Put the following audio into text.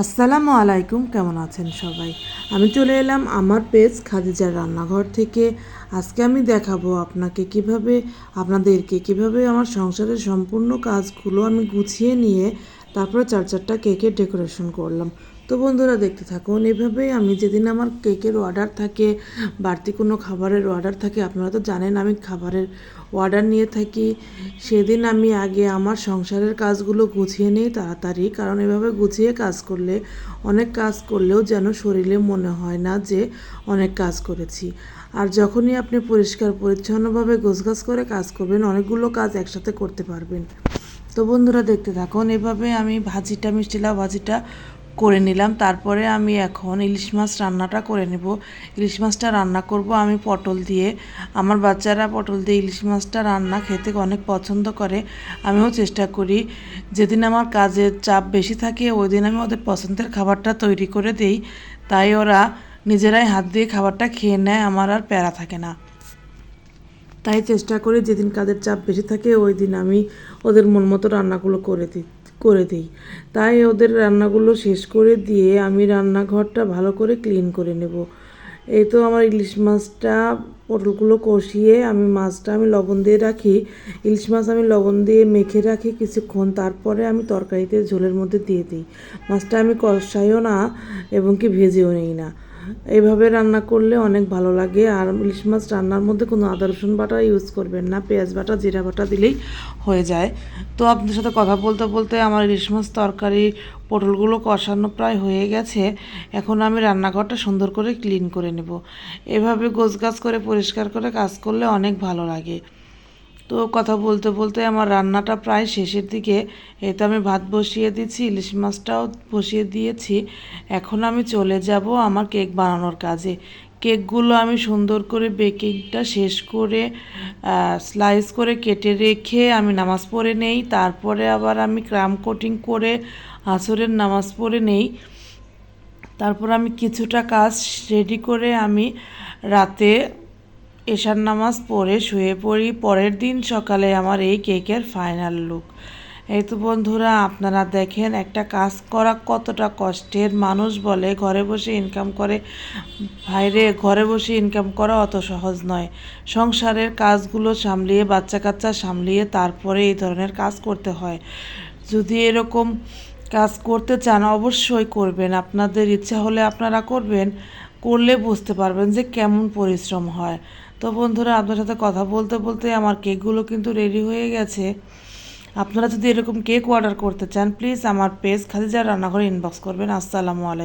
আসসালামু আলাইকুম, কেমন আছেন সবাই? আমি চলে এলাম আমার পেজ খাদিজার রান্নাঘর থেকে। আজকে আমি দেখাবো আপনাকে কীভাবে, আপনাদেরকে কীভাবে আমার সংসারের সম্পূর্ণ কাজগুলো আমি গুছিয়ে নিয়ে তারপরে চার চারটা কেকের ডেকোরেশন করলাম। তো বন্ধুরা দেখতে থাকুন, এভাবেই আমি যেদিন আমার কেকের অর্ডার থাকে, বাড়তি কোনো খাবারের অর্ডার থাকে, আপনারা তো জানেন আমি খাবারের অর্ডার নিয়ে থাকি, সেদিন আমি আগে আমার সংসারের কাজগুলো গুছিয়ে নিই তাড়াতাড়ি, কারণ এভাবে গুছিয়ে কাজ করলে, অনেক কাজ করলেও যেন শরীরে মনে হয় না যে অনেক কাজ করেছি। আর যখনই আপনি পরিষ্কার, পরিচ্ছন্নভাবে গোছগাছ করে কাজ করবেন, অনেকগুলো কাজ একসাথে করতে পারবেন। তো বন্ধুরা দেখতে থাকুন, এভাবে আমি ভাজিটা মিষ্টিলা ভাজিটা করে নিলাম। তারপরে আমি এখন ইলিশ মাছ রান্নাটা করে নেব। ইলিশ মাছটা রান্না করব আমি পটল দিয়ে। আমার বাচ্চারা পটল দিয়ে ইলিশ মাছটা রান্না খেতে অনেক পছন্দ করে। আমিও চেষ্টা করি। যেদিন আমার কাজের চাপ বেশি থাকে ওই দিন আমি ওদের পছন্দের খাবারটা তৈরি করে দেই। তাই ওরা নিজেরাই হাত দিয়ে খাবারটা খেয়ে নেয়, আমার আর প্যারা থাকে না। তাই চেষ্টা করি যেদিন কাজের চাপ বেশি থাকে ওই দিন আমি ওদের মন মতো রান্নাগুলো করে দিই। করে দিই। তাই ওদের রান্নাগুলো শেষ করে দিয়ে আমি রান্নাঘরটা ভালো করে ক্লিন করে নেব। এই তো আমার ইলিশ মাছটা, পটলগুলো কষিয়ে আমি মাছটা আমি লবণ দিয়ে রাখি। ইলিশ মাছ আমি লবণ দিয়ে মেখে রাখি কিছুক্ষণ, তারপরে আমি তরকারিতে ঝোলের মধ্যে দিয়ে দিই। মাছটা আমি কষাইও না এবং কি ভেজেও নিই না। এইভাবে রান্না করলে অনেক ভালো লাগে। আর ইলিশ মাছ রান্নার মধ্যে কোনো আদা, রসুন বাটা ইউজ করবেন না। পেঁয়াজ বাটা, জিরা বাটা দিলেই হয়ে যায়। তো আপনাদের সাথে কথা বলতে বলতে আমার ইলিশ মাছ তরকারি পটলগুলো কষানো প্রায় হয়ে গেছে। এখন আমি রান্নাঘরটা সুন্দর করে ক্লিন করে নেব। এভাবে গোছগাছ করে, পরিষ্কার করে কাজ করলে অনেক ভালো লাগে। তো কথা বলতে বলতে আমার রান্নাটা প্রায় শেষের দিকে এতে আমি ভাত বসিয়ে দিচ্ছি ইলিশ মাছটাও বসিয়ে দিয়েছি। এখন আমি চলে যাব আমার কেক বানানোর কাজে। কেকগুলো আমি সুন্দর করে বেকিংটা শেষ করে স্লাইস করে কেটে রেখে আমি নামাজ পড়ে নেই। তারপরে আবার আমি ক্রাম কোটিং করে আসরের নামাজ পড়ে নেই। তারপর আমি কিছুটা কাজ রেডি করে আমি রাতে এশার নামাজ পড়ে শুয়ে পড়ি, পরের দিন সকালে আমার এই কেকের ফাইনাল লুক এই তো বন্ধুরা, আপনারা দেখেন একটা কাজ করা কতটা কষ্টের। মানুষ বলে ঘরে বসে ইনকাম করে বাইরে ঘরে বসে ইনকাম করা অত সহজ নয়। সংসারের কাজগুলো সামলিয়ে বাচ্চা কাচ্চা সামলিয়ে তারপরে এই ধরনের কাজ করতে হয়। যদি এরকম কাজ করতে চান, অবশ্যই করবেন। আপনাদের ইচ্ছা হলে আপনারা করবেন, করলে বুঝতে পারবেন যে কেমন পরিশ্রম হয়। তো বন্ধুরা, আপনার সাথে কথা বলতে বলতে আমার কেকগুলো কিন্তু রেডি হয়ে গেছে। আপনারা যদি এরকম কেক অর্ডার করতে চান প্লিজ আমার পেজ খাদিজা রান্নাঘরে ইনবক্স করবেন। আসসালামু আলাইকুম।